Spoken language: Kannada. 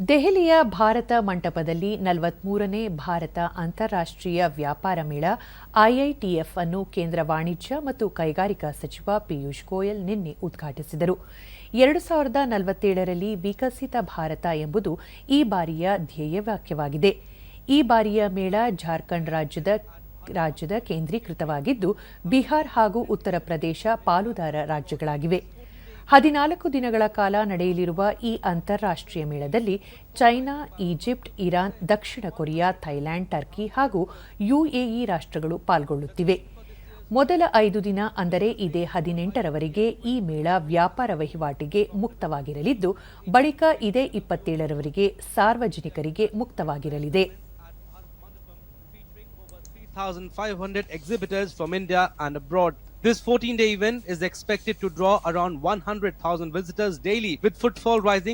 ದೆಹಲಿಯ ಭಾರತ ಮಂಟಪದಲ್ಲಿ ನಲವತ್ಮೂರನೇ ಭಾರತ ಅಂತಾರಾಷ್ಟ್ರೀಯ ವ್ಯಾಪಾರ ಮೇಳ, ಐಐಟಿಎಫ್ ಅನ್ನು ಕೇಂದ್ರ ವಾಣಿಜ್ಯ ಮತ್ತು ಕೈಗಾರಿಕಾ ಸಚಿವ ಪಿಯೂಷ್ ಗೋಯಲ್ ನಿನ್ನೆ ಉದ್ಘಾಟಿಸಿದರು. ಎರಡು ಸಾವಿರದ ನಲವತ್ತೇಳರಲ್ಲಿ ವಿಕಸಿತ ಭಾರತ ಎಂಬುದು ಈ ಬಾರಿಯ ಧ್ಯೇಯವಾಕ್ಯವಾಗಿದೆ ಈ ಬಾರಿಯ ಮೇಳ ಜಾರ್ಖಂಡ್ ರಾಜ್ಯದ ರಾಜ್ಯದ ಕೇಂದ್ರೀಕೃತವಾಗಿದ್ದು, ಬಿಹಾರ್ ಹಾಗೂ ಉತ್ತರ ಪ್ರದೇಶ ಪಾಲುದಾರ ರಾಜ್ಯಗಳಾಗಿವೆ. ಹದಿನಾಲ್ಕು ದಿನಗಳ ಕಾಲ ನಡೆಯಲಿರುವ ಈ ಅಂತಾರಾಷ್ಟ್ರೀಯ ಮೇಳದಲ್ಲಿ ಚೈನಾ, ಈಜಿಪ್ಟ್, ಇರಾನ್, ದಕ್ಷಿಣ ಕೊರಿಯಾ, ಥೈಲ್ಯಾಂಡ್, ಟರ್ಕಿ ಹಾಗೂ ಯುಎಇ ರಾಷ್ಟ್ರಗಳು ಪಾಲ್ಗೊಳ್ಳುತ್ತಿವೆ. ಮೊದಲ ಐದು ದಿನ ಅಂದರೆ ಇದೇ ಹದಿನೆಂಟರವರೆಗೆ ಈ ಮೇಳ ವ್ಯಾಪಾರ ವಹಿವಾಟಿಗೆ ಮುಕ್ತವಾಗಿರಲಿದ್ದು, ಬಳಿಕ ಇದೇ ಇಪ್ಪತ್ತೇಳರವರೆಗೆ ಸಾರ್ವಜನಿಕರಿಗೆ ಮುಕ್ತವಾಗಿರಲಿದೆ. 3,500 exhibitors from India and abroad. This 14 day event is expected to draw around 100,000 visitors daily, with footfall rising